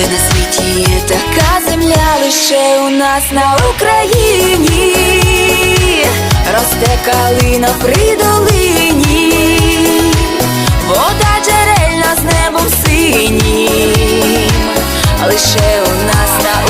Де на світі є така земля лише у нас на Україні, росте калина при долині, вода джерельна з небом синім, лише у нас на Україні.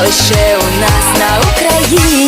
лише у нас на Україні.